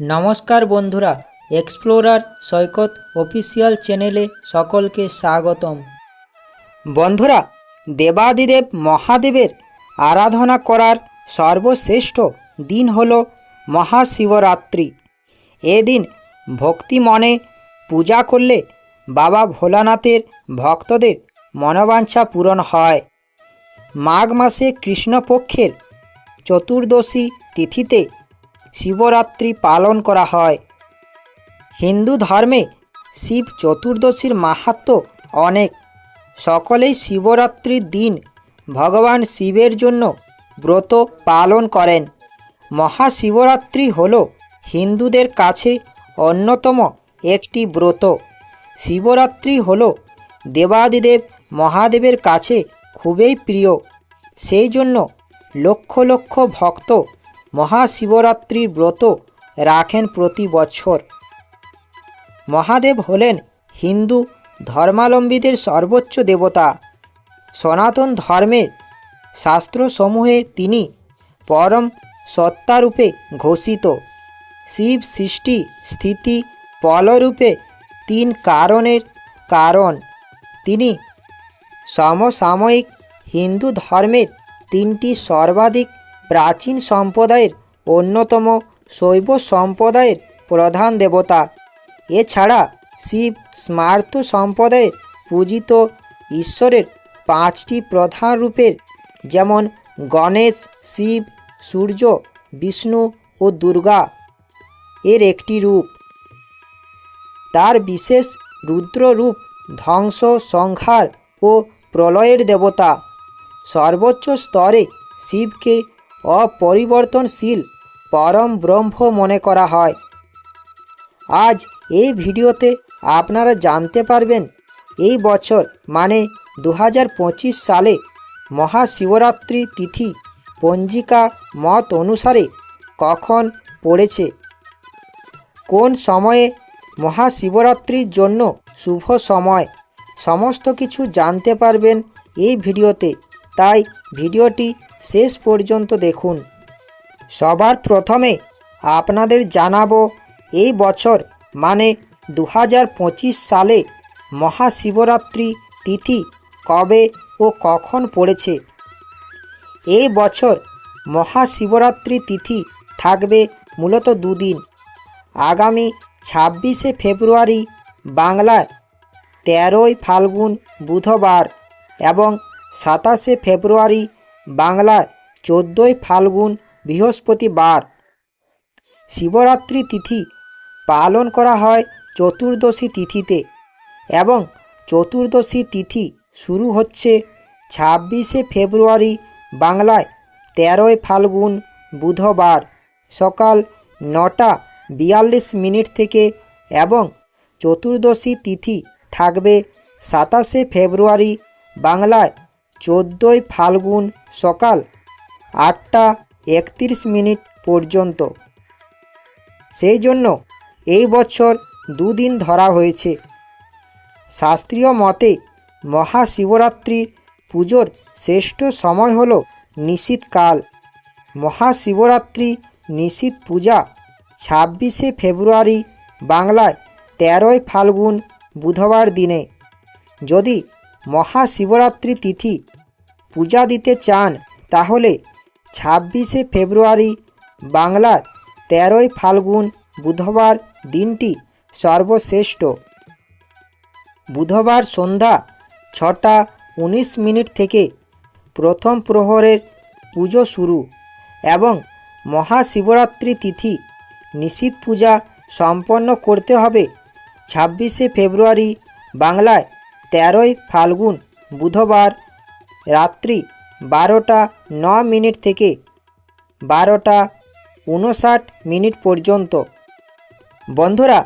নমস্কার বন্ধুরা এক্সপ্লোরার সৈকত অফিসিয়াল চ্যানেলে সকলকে স্বাগতম। বন্ধুরা, দেবাদিদেব মহাদেবের আরাধনা করার সর্বশ্রেষ্ঠ দিন হল মহাশিবরাত্রি। এদিন ভক্তি মনে পূজা করলে বাবা ভোলানাথের ভক্তদের মনোবাঞ্ছা পূরণ হয়। মাঘ মাসে কৃষ্ণপক্ষের চতুর্দশী তিথিতে শিবরাত্রি পালন করা হয়। হিন্দু ধর্মে শিব চতুর্দশীর মাহাত্ম অনেক। সকলেই শিবরাত্রির দিন ভগবান শিবের জন্য ব্রত পালন করেন। মহাশিবরাত্রি হল হিন্দুদের কাছে অন্যতম একটি ব্রত। শিবরাত্রি হল দেবাদিদেব মহাদেবের কাছে খুবই প্রিয়। সেই জন্য লক্ষ লক্ষ ভক্ত মহাশিবরাত্রির ব্রত রাখেন প্রতি বছর। মহাদেব হলেন হিন্দু ধর্মাবলম্বীদের সর্বোচ্চ দেবতা। সনাতন ধর্মের শাস্ত্রসমূহে তিনি পরম সত্তারূপে ঘোষিত। শিব সৃষ্টি স্থিতি পলরূপে তিন কারণের কারণ। তিনি সমসাময়িক হিন্দু ধর্মের তিনটি সর্বাধিক প্রাচীন সম্প্রদায়ের অন্যতম শৈব সম্প্রদায়ের প্রধান দেবতা। এছাড়া শিব স্মার্ত সম্প্রদায়ের পূজিত ঈশ্বরের পাঁচটি প্রধান রূপের যেমন গণেশ, শিব, সূর্য, বিষ্ণু ও দুর্গা এর একটি রূপ। তার বিশেষ রুদ্র রূপ ধ্বংস, সংহার ও প্রলয়ের দেবতা। সর্বোচ্চ স্তরে শিবকে অপরিবর্তনশীল পরম ব্রহ্ম মনে করা হয়। আজ এই ভিডিওতে আপনারা জানতে পারবেন, এই বছর মানে দু হাজার পঁচিশ সালে মহাশিবরাত্রি তিথি পঞ্জিকা মত অনুসারে কখন পড়েছে? কোন সময়ে মহাশিবরাত্রির জন্য শুভ সময়? সমস্ত কিছু জানতে পারবেন এই ভিডিওতে। তাই ভিডিওটি শেষ পর্যন্ত দেখুন। সবার প্রথমে আপনাদের জানাব এই বছর মানে দু হাজার পঁচিশ সালে মহাশিবরাত্রি তিথি কবে ও কখন পড়েছে। এই বছর মহাশিবরাত্রি তিথি থাকবে মূলত দুদিন, আগামী ছাব্বিশে ফেব্রুয়ারি বাংলায়, তেরোই ফাল্গুন বুধবার এবং সাতাশে ফেব্রুয়ারি বাংলায় চোদ্দোই ফাল্গুন বৃহস্পতিবার। শিবরাত্রি তিথি পালন করা হয় চতুর্দশী তিথিতে এবং চতুর্দশী তিথি শুরু হচ্ছে ছাব্বিশে ফেব্রুয়ারি বাংলায় তেরোই ফাল্গুন বুধবার সকাল নটা বিয়াল্লিশ মিনিট থেকে এবং চতুর্দশী তিথি থাকবে সাতাশে ফেব্রুয়ারি বাংলায় চোদ্দোই ফাল্গুন সকাল আটটা একত্রিশ মিনিট পর্যন্ত। সেই জন্য এই বছর দুদিন ধরা হয়েছে। শাস্ত্রীয় মতে মহাশিবরাত্রির পুজোর শ্রেষ্ঠ সময় হল নিশীতকাল মহাশিবরাত্রি নিশীত পূজা ছাব্বিশে ফেব্রুয়ারি বাংলায় তেরোই ফাল্গুন বুধবার দিনে। যদি মহাশিবরাত্রি তিথি পূজা দিতে চান, তাহলে ছাব্বিশে ফেব্রুয়ারি বাংলার তেরোই ফাল্গুন বুধবার দিনটি সর্বশ্রেষ্ঠ। বুধবার সন্ধ্যা ছটা উনিশ মিনিট থেকে প্রথম প্রহরের পুজো শুরু এবং মহাশিবরাত্রি তিথি নিশীত পূজা সম্পন্ন করতে হবে। ছাব্বিশে ফেব্রুয়ারি বাংলায় তেরোই ফাল্গুন বুধবার রাত্রি বারোটা ন মিনিট থেকে বারোটা উনষাট মিনিট পর্যন্ত। বন্ধুরা,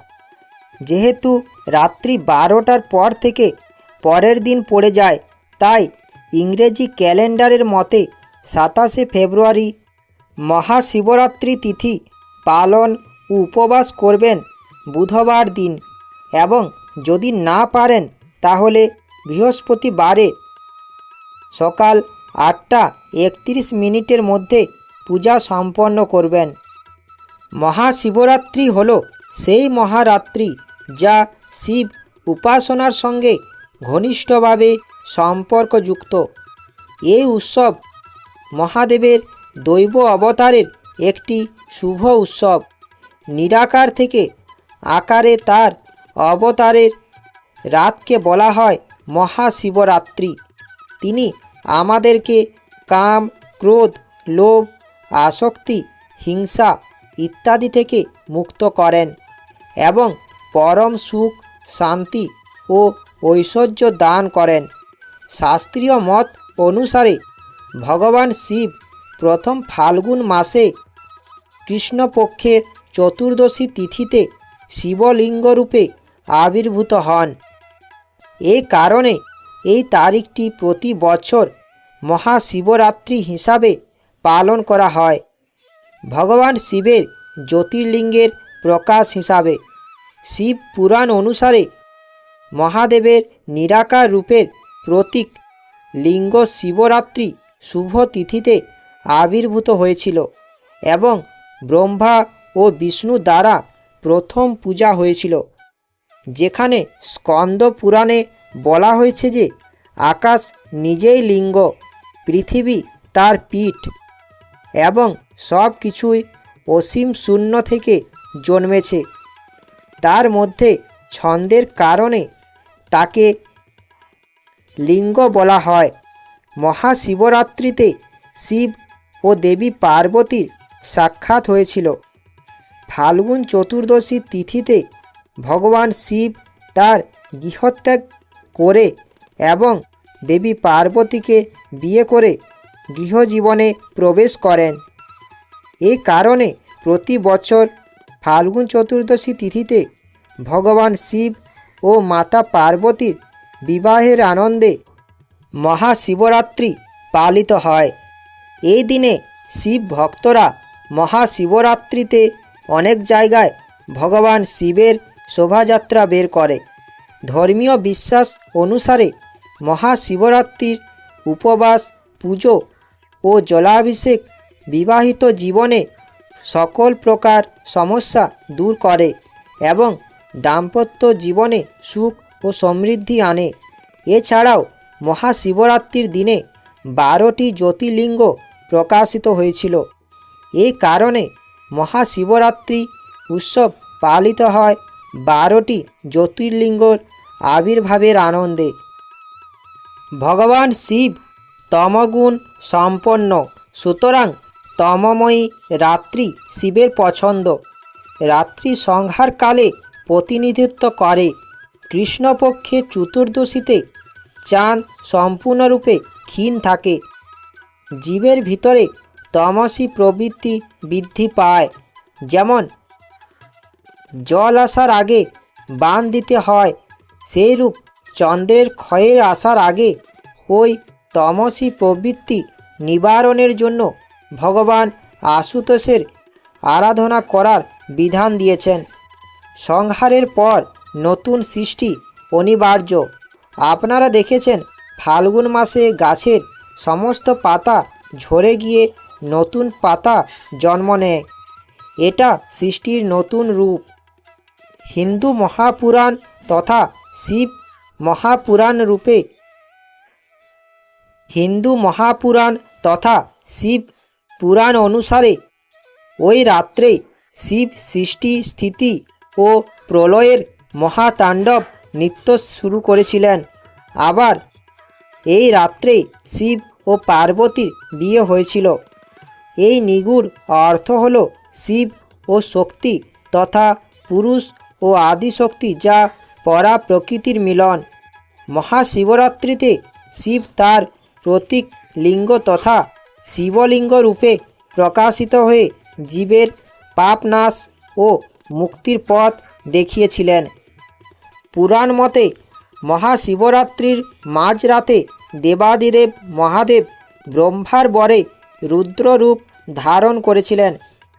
যেহেতু রাত্রি বারোটার পর থেকে পরের দিন পড়ে যায়, তাই ইংরেজি ক্যালেন্ডারের মতে সাতাশে ফেব্রুয়ারি মহাশিবরাত্রি তিথি পালন উপবাস করবেন বুধবার দিন এবং যদি না পারেন তাহলে বৃহস্পতিবারে সকাল আটটা একত্রিশ মিনিটের মধ্যে পূজা সম্পন্ন করবেন। মহাশিবরাত্রি হল সেই মহারাত্রি যা শিব উপাসনার সঙ্গে ঘনিষ্ঠভাবে সম্পর্কযুক্ত। এই উৎসব মহাদেবের দৈব অবতারের একটি শুভ উৎসব। নিরাকার থেকে আকারে তার অবতারের রাতকে বলা হয় মহাশিবরাত্রি। তিনি আমাদেরকে কাম, ক্রোধ, লোভ, আসক্তি, হিংসা ইত্যাদি থেকে মুক্ত করেন এবং পরম সুখ, শান্তি ও ঐশ্বর্য দান করেন। শাস্ত্রীয় মত অনুসারে ভগবান শিব প্রথম ফাল্গুন মাসে কৃষ্ণপক্ষের চতুর্দশী তিথিতে শিবলিঙ্গরূপে আবির্ভূত হন। এ কারণে এই তারিখটি প্রতি বছর মহাশিবরাত্রি হিসাবে পালন করা হয়। ভগবান শিবের জ্যোতির্লিঙ্গের প্রকাশ হিসাবে শিব পুরাণ অনুসারে মহাদেবের নিরাকার রূপের প্রতীক লিঙ্গ শিবরাত্রি শুভ তিথিতে আবির্ভূত হয়েছিল এবং ব্রহ্মা ও বিষ্ণু দ্বারা প্রথম পূজা হয়েছিল। যেখানে স্কন্দ পুরাণে বলা হয়েছে যে আকাশ নিজেই লিঙ্গ, পৃথিবী তার পিঠ এবং সব কিছুই অসীম শূন্য থেকে জন্মেছে। তার মধ্যে ছন্দের কারণে তাকে লিঙ্গ বলা হয়। মহাশিবরাত্রিতে শিব ও দেবী পার্বতীর সাক্ষাৎ হয়েছিল। ফাল্গুন চতুর্দশী তিথিতে ভগবান শিব তার গৃহত্যাগ করে এবং দেবী পার্বতীকে বিয়ে করে গৃহজীবনে প্রবেশ করেন। এই কারণে প্রতি বছর ফাল্গুন চতুর্দশী তিথিতে ভগবান শিব ও মাতা পার্বতীর বিবাহের আনন্দে মহাশিবরাত্রি পালিত হয়। এই দিনে শিব ভক্তরা মহাশিবরাত্রিতে অনেক জায়গায় ভগবান শিবের শোভাযাত্রা বের করে। ধর্মীয় বিশ্বাস অনুসারে মহাশিবরাত্রির উপবাস, পুজো ও জলাভিষেক বিবাহিত জীবনে সকল প্রকার সমস্যা দূর করে এবং দাম্পত্য জীবনে সুখ ও সমৃদ্ধি আনে। এছাড়াও মহাশিবরাত্রির দিনে বারোটি জ্যোতির্লিঙ্গ প্রকাশিত হয়েছিল। এই কারণে মহাশিবরাত্রি উৎসব পালিত হয় বারোটি জ্যোতির্লিঙ্গর আবির্ভাবের আনন্দে। ভগবান শিব তমগুণ সম্পন্ন, সুতরাং তমময়ী রাত্রি শিবের পছন্দ। রাত্রি সংহারকালে প্রতিনিধিত্ব করে। কৃষ্ণপক্ষে চতুর্দশীতে চাঁদ সম্পূর্ণরূপে ক্ষীণ থাকে। জীবের ভিতরে তমসী প্রবৃত্তি বৃদ্ধি পায়। যেমন জল আসার আগে বান দিতে হয়, সেইরূপ চন্দ্রের ক্ষয়ের আসার আগে ওই তমসী প্রবৃত্তি নিবারণের জন্য ভগবান আশুতোষের আরাধনা করার বিধান দিয়েছেন। সংহারের পর নতুন সৃষ্টি অনিবার্য। আপনারা দেখেছেন, ফাল্গুন মাসে গাছের সমস্ত পাতা ঝরে গিয়ে নতুন পাতা জন্ম নেয়। এটা সৃষ্টির নতুন রূপ। হিন্দু মহাপুরাণ তথা শিব মহাপুরাণ রূপে হিন্দু মহাপুরাণ তথা শিব পুরাণ অনুসারে ওই রাত্রে শিব সৃষ্টি স্থিতি ও প্রলয়ের মহাতাণ্ডব নৃত্য শুরু করেছিলেন। আবার এই রাত্রে শিব ও পার্বতীর বিয়ে হয়েছিল। এই নিগুড় অর্থ হল শিব ও শক্তি তথা পুরুষ ও আদিশক্তি যা পরা প্রকৃতির মিলন। মহাশিবরাত্রিতে শিব তার প্রতীক লিঙ্গ তথা শিবলিঙ্গ রূপে প্রকাশিত হয়ে জীবের পাপনাশ ও মুক্তির পথ দেখিয়েছিলেন। পুরাণ মতে মহাশিবরাত্রির মাঝরাতে দেবাদিদেব মহাদেব ব্রহ্মার বরে রুদ্ররূপ ধারণ করেছিলেন।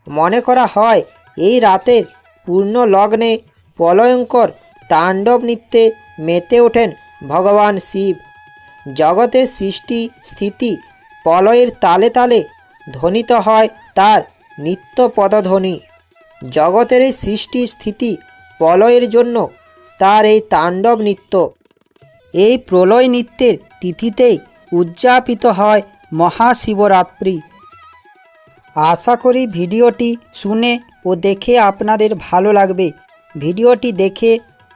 মনে করা হয় এই রাতের পূর্ণ লগ্নে প্রলয়ঙ্কর তাণ্ডব নৃত্যে মেতে ওঠেন ভগবান শিব। জগতের সৃষ্টি স্থিতি প্রলয়ের তালে তালে ধ্বনিত হয় তার নিত্য পদধ্বনি। জগতের এই সৃষ্টি স্থিতি প্রলয়ের জন্য তার এই তাণ্ডব নৃত্য। এই প্রলয় নৃত্যের তিথিতেই উদযাপিত হয় মহাশিবরাত্রি। আশা করি ভিডিওটি শুনে ও দেখে আপনাদের ভালো লাগবে। ভিডিওটি দেখে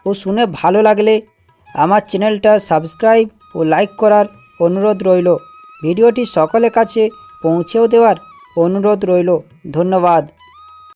ও শুনে ভালো লাগলে আমার চ্যানেলটা সাবস্ক্রাইব ও লাইক করার অনুরোধ রইল। ভিডিওটি সকলের কাছে পৌঁছেও দেওয়ার অনুরোধ রইল। ধন্যবাদ।